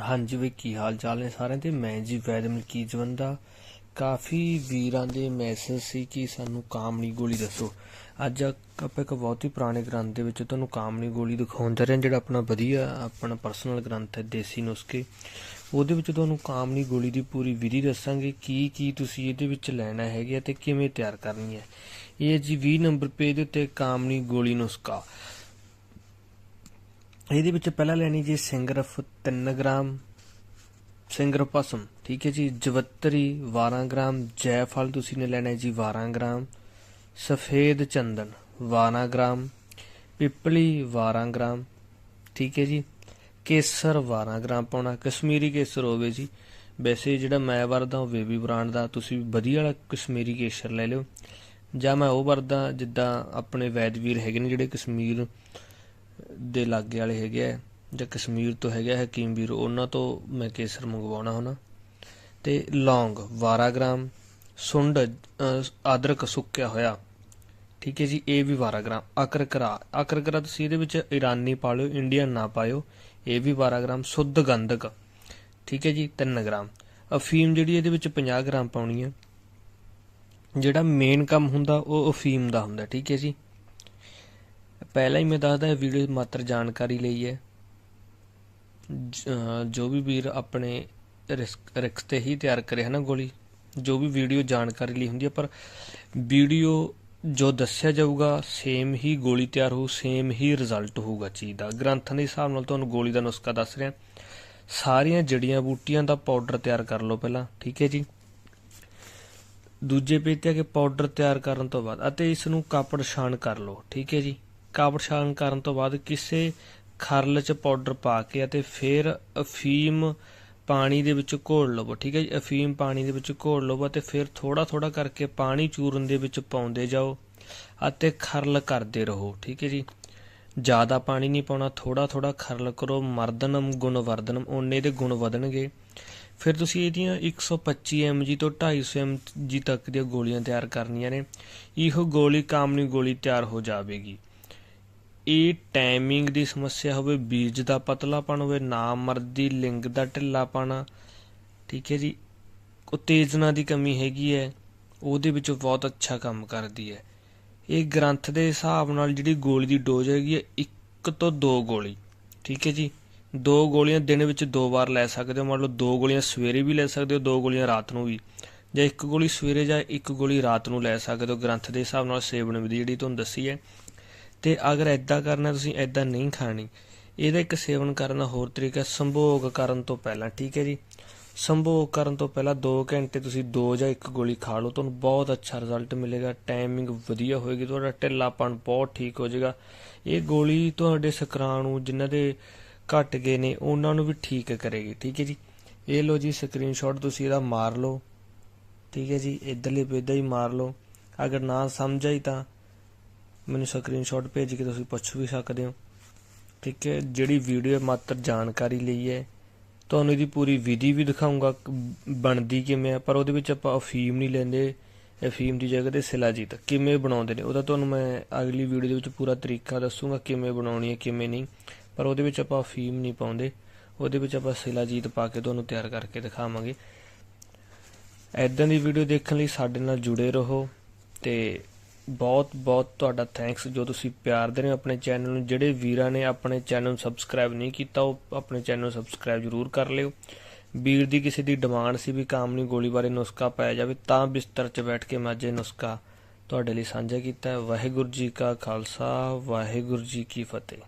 ਹਾਂਜੀ ਵੀ ਕੀ ਹਾਲ ਚਾਲ ਨੇ ਸਾਰਿਆਂ ਦੇ? ਮੈਂ ਜੀ ਵੈਦ ਮਲਕੀ ਜਵੰਦਾ। ਕਾਫੀ ਵੀਰਾਂ ਦੇ ਮੈਸੇਜ ਸੀ ਕਿ ਸਾਨੂੰ ਕਾਮਣੀ ਗੋਲੀ ਦੱਸੋ। ਅੱਜ ਆਪਾਂ ਇੱਕ ਬਹੁਤ ਹੀ ਪੁਰਾਣੇ ਗ੍ਰੰਥ ਦੇ ਵਿੱਚ ਤੁਹਾਨੂੰ ਕਾਮਣੀ ਗੋਲੀ ਦਿਖਾਉਣ ਜਾ ਰਹੇ ਹਾਂ ਜਿਹੜਾ ਆਪਣਾ ਵਧੀਆ, ਆਪਣਾ ਪਰਸਨਲ ਗ੍ਰੰਥ ਹੈ, ਦੇਸੀ ਨੁਸਖੇ। ਉਹਦੇ ਵਿੱਚ ਤੁਹਾਨੂੰ ਕਾਮਣੀ ਗੋਲੀ ਦੀ ਪੂਰੀ ਵਿਧੀ ਦੱਸਾਂਗੇ ਕੀ ਕੀ ਤੁਸੀਂ ਇਹਦੇ ਵਿੱਚ ਲੈਣਾ ਹੈਗਾ ਤੇ ਕਿਵੇਂ ਤਿਆਰ ਕਰਨੀ ਹੈ। ਇਹ ਹੈ ਜੀ 20 ਨੰਬਰ ਪੇਜ ਦੇ ਉੱਤੇ ਕਾਮਣੀ ਗੋਲੀ ਨੁਸਖਾ। ਇਹਦੇ ਵਿੱਚ ਪਹਿਲਾਂ ਲੈਣੀ ਜੀ ਸਿੰਗਰਫ 3 ਗ੍ਰਾਮ, ਸਿੰਗਰ ਭਸਮ, ਠੀਕ ਹੈ ਜੀ, ਜਵੱਤਰੀ 12 ਗ੍ਰਾਮ, ਜੈਫਲ ਤੁਸੀਂ ਨੇ ਲੈਣਾ ਜੀ 12 ਗ੍ਰਾਮ, ਸਫੇਦ ਚੰਦਨ 12 ਗ੍ਰਾਮ, ਪਿਪਲੀ 12 ਗ੍ਰਾਮ, ਠੀਕ ਹੈ ਜੀ, ਕੇਸਰ 12 ਗ੍ਰਾਮ ਪਾਉਣਾ, ਕਸ਼ਮੀਰੀ ਕੇਸਰ ਹੋਵੇ ਜੀ, ਵੈਸੇ ਜਿਹੜਾ ਮੈਂ ਵਰਦਾ ਉਹ ਬੇਬੀ ਬ੍ਰਾਂਡ ਦਾ, ਤੁਸੀਂ ਵਧੀਆ ਵਾਲਾ ਕਸ਼ਮੀਰੀ ਕੇਸਰ ਲੈ ਲਿਓ, ਜਾਂ ਮੈਂ ਉਹ ਵਰਦਾ ਜਿੱਦਾਂ ਆਪਣੇ ਵੈਦਵੀਰ ਹੈਗੇ ਨੇ ਜਿਹੜੇ ਕਸ਼ਮੀਰ ਦੇ ਲਾਗੇ ਵਾਲੇ ਹੈਗੇ ਆ ਜਾਂ ਕਸ਼ਮੀਰ ਤੋਂ ਹੈਗਾ ਹਕੀਮ ਵੀਰ ਉਹਨਾਂ ਤੋਂ ਮੈਂ ਕੇਸਰ ਮੰਗਵਾਉਣਾ ਹੁਣਾ। ਤੇ ਲੌਂਗ 12 ਗ੍ਰਾਮ ਸੁੰਡ ਅਹ, ਅਦਰਕ ਸੁੱਕਿਆ ਹੋਇਆ। ਠੀਕ ਹੈ ਜੀ ਇਹ ਵੀ 12 ਗ੍ਰਾਮ। ਅਕਰਕਰਾ ਅਕਰਕਰਾ ਤੁਸੀਂ ਇਹਦੇ ਵਿੱਚ ਇਰਾਨੀ ਪਾ ਲਿਓ ਇੰਡੀਅਨ ਨਾ ਪਾਇਓ ਇਹ ਵੀ 12 ਗ੍ਰਾਮ ਸ਼ੁੱਧ ਗੰਧਕ। ਠੀਕ ਹੈ ਜੀ 3 ਗ੍ਰਾਮ। ਅਫੀਮ ਜਿਹੜੀ ਇਹਦੇ ਵਿੱਚ 50 ਗ੍ਰਾਮ ਪਾਉਣੀ ਹੈ। ਜਿਹੜਾ ਮੇਨ ਕੰਮ ਹੁੰਦਾ ਉਹ ਅਫੀਮ ਦਾ ਹੁੰਦਾ ਠੀਕ ਹੈ ਜੀ। ਪਹਿਲਾਂ ਹੀ ਮੈਂ ਦੱਸਦਾ ਵੀਡੀਓ ਮਾਤਰ ਜਾਣਕਾਰੀ ਲਈ ਹੈ। ਜੋ ਵੀ ਵੀਰ ਆਪਣੇ ਰਿਸਕ ਰਿਕਸ ਤੇ ਹੀ ਤਿਆਰ ਕਰੇ ਹੈ ਨਾ ਗੋਲੀ? ਜੋ ਵੀ ਵੀਡੀਓ ਜਾਣਕਾਰੀ ਲਈ ਹੁੰਦੀ ਹੈ, ਪਰ ਵੀਡੀਓ ਜੋ ਦੱਸਿਆ ਜਾਊਗਾ ਸੇਮ ਹੀ ਗੋਲੀ ਤਿਆਰ ਹੋਊ ਸੇਮ ਹੀ ਰਿਜ਼ਲਟ ਹੋਊਗਾ ਚੀਜ਼ ਦਾ। ਗ੍ਰੰਥਾਂ ਦੇ ਹਿਸਾਬ ਨਾਲ ਤੁਹਾਨੂੰ ਗੋਲੀ ਦਾ ਨੁਸਖਾ ਦੱਸ ਰਿਹਾ। ਸਾਰੀਆਂ ਜੜੀਆਂ ਬੂਟੀਆਂ ਦਾ ਪਾਊਡਰ ਤਿਆਰ ਕਰ ਲਓ ਪਹਿਲਾਂ, ਠੀਕ ਹੈ ਜੀ? ਦੂਜੇ ਪੇਜ ਤੇ ਆ ਕੇ ਪਾਊਡਰ ਤਿਆਰ ਕਰਨ ਤੋਂ ਬਾਅਦ, ਅਤੇ ਇਸ ਨੂੰ ਕਾਪੜ ਛਾਣ ਕਰ ਲਓ, ਠੀਕ ਹੈ ਜੀ? ਕਾਪੜ ਛਾਣ ਕਰਨ ਤੋਂ ਬਾਅਦ ਕਿਸੇ ਖਰਲ ਚ ਪਾਊਡਰ ਪਾ ਕੇ ਅਤੇ ਫਿਰ ਅਫੀਮ ਪਾਣੀ ਦੇ ਵਿੱਚ ਘੋਲ ਲਵੋ, ਠੀਕ ਹੈ ਜੀ? ਅਫੀਮ ਪਾਣੀ ਦੇ ਵਿੱਚ ਘੋਲ ਲਵੋ ਅਤੇ ਫਿਰ ਥੋੜਾ ਥੋੜਾ ਕਰਕੇ ਪਾਣੀ ਚੂਰਨ ਦੇ ਵਿੱਚ ਪਾਉਂਦੇ ਜਾਓ ਅਤੇ ਖਰਲ ਕਰਦੇ ਰਹੋ, ਠੀਕ ਹੈ ਜੀ? ਜ਼ਿਆਦਾ ਪਾਣੀ ਨਹੀਂ ਪਾਉਣਾ ਥੋੜਾ ਥੋੜਾ ਖਰਲ ਕਰੋ, ਮਰਦਨਮ ਗੁਣ ਵਰਦਨਮ ਓਨੇ ਦੇ ਗੁਣ ਵਧਣਗੇ। ਫਿਰ ਤੁਸੀਂ ਇਹਦੀਆਂ 125 mg ਤੋਂ 250 mg ਤੱਕ ਦੀਆਂ ਗੋਲੀਆਂ ਤਿਆਰ ਕਰਨੀਆਂ ਨੇ। ਇਹੋ ਗੋਲੀ ਕਾਮਨੀ ਗੋਲੀ ਤਿਆਰ ਹੋ ਜਾਵੇਗੀ। ਇਹ ਟਾਈਮਿੰਗ ਦੀ ਸਮੱਸਿਆ ਹੋਵੇ, ਬੀਜ ਦਾ ਪਤਲਾਪਣ ਹੋਵੇ ਨਾਮਰਦੀ ਲਿੰਗ ਦਾ ਢਿੱਲਾਪਣ ਠੀਕ ਹੈ ਜੀ, ਉਤੇਜਨਾ ਦੀ ਕਮੀ ਹੈਗੀ ਹੈ, ਉਹਦੇ ਵਿੱਚ ਬਹੁਤ ਅੱਛਾ ਕੰਮ ਕਰਦੀ ਹੈ। ਇਹ ਗ੍ਰੰਥ ਦੇ ਹਿਸਾਬ ਨਾਲ ਜਿਹੜੀ ਗੋਲੀ ਦੀ ਡੋਜ਼ ਹੈਗੀ ਹੈ, ਇੱਕ ਤੋਂ ਦੋ ਗੋਲੀ, ਠੀਕ ਹੈ ਜੀ, ਦੋ ਗੋਲੀਆਂ ਦਿਨ ਵਿੱਚ ਦੋ ਵਾਰ ਲੈ ਸਕਦੇ ਹੋ, ਮੰਨ ਲਓ ਦੋ ਗੋਲੀਆਂ ਸਵੇਰੇ ਵੀ ਲੈ ਸਕਦੇ ਹੋ, ਦੋ ਗੋਲੀਆਂ ਰਾਤ ਨੂੰ ਵੀ, ਜਾਂ ਇੱਕ ਗੋਲੀ ਸਵੇਰੇ ਜਾਂ ਇੱਕ ਗੋਲੀ ਰਾਤ ਨੂੰ ਲੈ ਸਕਦੇ ਹੋ, ਗ੍ਰੰਥ ਦੇ ਹਿਸਾਬ ਨਾਲ ਸੇਵਨ ਵਿਧੀ ਜਿਹੜੀ ਤੁਹਾਨੂੰ ਦੱਸੀ ਹੈ ਤੇ ਅਗਰ ਐਦਾਂ ਕਰਨਾ ਤੁਸੀਂ ਐਦਾਂ ਨਹੀਂ ਖਾਣੀ। ਇਹਦਾ ਇੱਕ ਸੇਵਨ ਕਰਨ ਦਾ ਹੋਰ ਤਰੀਕਾ ਸੰਭੋਗ ਕਰਨ ਤੋਂ ਪਹਿਲਾਂ, ਠੀਕ ਹੈ ਜੀ? ਸੰਭੋਗ ਕਰਨ ਤੋਂ ਪਹਿਲਾਂ 2 ਘੰਟੇ ਤੁਸੀਂ ਦੋ ਜਾਂ ਇੱਕ ਗੋਲੀ ਖਾ ਲਓ, ਤੁਹਾਨੂੰ ਬਹੁਤ ਅੱਛਾ ਰਿਜ਼ਲਟ ਮਿਲੇਗਾ ਟਾਈਮਿੰਗ ਵਧੀਆ ਹੋਏਗੀ, ਤੁਹਾਡਾ ਢਿੱਲਾਪਣ ਬਹੁਤ ਠੀਕ ਹੋ ਜਾਏਗਾ। ਇਹ ਗੋਲੀ ਤੁਹਾਡੇ ਸ਼ੁਕਰਾਣੂ ਜਿਨ੍ਹਾਂ ਦੇ ਘਟ ਗਏ ਨੇ, ਉਹਨਾਂ ਨੂੰ ਵੀ ਠੀਕ ਕਰੇਗੀ, ਠੀਕ ਹੈ ਜੀ? ਇਹ ਲਓ ਜੀ ਸਕਰੀਨਸ਼ਾਟ ਤੁਸੀਂ ਇਹਦਾ ਮਾਰ ਲਓ, ਠੀਕ ਹੈ ਜੀ? ਇਧਰਲੇ ਪੇਦਾ ਹੀ ਮਾਰ ਲਓ। ਅਗਰ ਨਾ ਸਮਝ ਆਈ ਤਾਂ ਮੈਨੂੰ ਸਕਰੀਨਸ਼ਾਟ ਭੇਜ ਕੇ ਤੁਸੀਂ ਪੁੱਛ ਵੀ ਸਕਦੇ ਹੋ। ਠੀਕ ਹੈ, ਜਿਹੜੀ ਵੀਡੀਓ ਮਾਤਰ ਜਾਣਕਾਰੀ ਲਈ ਹੈ, ਤੁਹਾਨੂੰ ਇਹਦੀ ਪੂਰੀ ਵਿਧੀ ਵੀ ਦਿਖਾਉਂਗਾ ਬਣਦੀ ਕਿਵੇਂ ਆ, ਪਰ ਉਹਦੇ ਵਿੱਚ ਆਪਾਂ ਅਫੀਮ ਨਹੀਂ ਲੈਂਦੇ। ਅਫੀਮ ਦੀ ਜਗ੍ਹਾ ਤੇ ਸਿਲਾਜੀਤ ਕਿਵੇਂ ਬਣਾਉਂਦੇ ਨੇ, ਉਹਦਾ ਤੁਹਾਨੂੰ ਮੈਂ ਅਗਲੀ ਵੀਡੀਓ ਦੇ ਵਿੱਚ ਪੂਰਾ ਤਰੀਕਾ ਦੱਸੂਗਾ ਕਿਵੇਂ ਬਣਾਉਣੀ ਹੈ, ਕਿਵੇਂ ਨਹੀਂ। ਪਰ ਉਹਦੇ ਵਿੱਚ ਆਪਾਂ ਅਫੀਮ ਨਹੀਂ ਪਾਉਂਦੇ। ਉਹਦੇ ਵਿੱਚ ਆਪਾਂ ਸਿਲਾਜੀਤ ਪਾ ਕੇ ਤੁਹਾਨੂੰ ਤਿਆਰ ਕਰਕੇ ਦਿਖਾਵਾਂਗੇ। ਐਦਾਂ ਦੀ ਵੀਡੀਓ ਦੇਖਣ ਲਈ ਸਾਡੇ ਨਾਲ ਜੁੜੇ ਰਹੋ ਤੇ ਬਹੁਤ ਬਹੁਤ ਤੁਹਾਡਾ ਥੈਂਕਸ ਜੋ ਤੁਸੀਂ ਪਿਆਰ ਦੇ ਰਹੇ ਹੋ ਆਪਣੇ ਚੈਨਲ ਨੂੰ। ਜਿਹੜੇ ਵੀਰਾਂ ਨੇ ਆਪਣੇ ਚੈਨਲ ਨੂੰ ਸਬਸਕ੍ਰਾਈਬ ਨਹੀਂ ਕੀਤਾ, ਉਹ ਆਪਣੇ ਚੈਨਲ ਨੂੰ ਸਬਸਕ੍ਰਾਈਬ ਜ਼ਰੂਰ ਕਰ ਲਿਓ। ਵੀਰ ਦੀ ਕਿਸੇ ਦੀ ਡਿਮਾਂਡ ਸੀ ਵੀ ਕਾਮਨੀ ਗੋਲੀ ਬਾਰੇ ਨੁਸਖਾ ਪਾਇਆ ਜਾਵੇ, ਤਾਂ ਬਿਸਤਰ 'ਚ ਬੈਠ ਕੇ ਮਾਝੇ ਨੁਸਖਾ ਤੁਹਾਡੇ ਲਈ ਸਾਂਝਾ ਕੀਤਾ। ਹੈ ਵਾਹਿਗੁਰੂ ਜੀ ਕਾ ਖਾਲਸਾ, ਵਾਹਿਗੁਰੂ ਜੀ ਕੀ ਫਤਿਹ।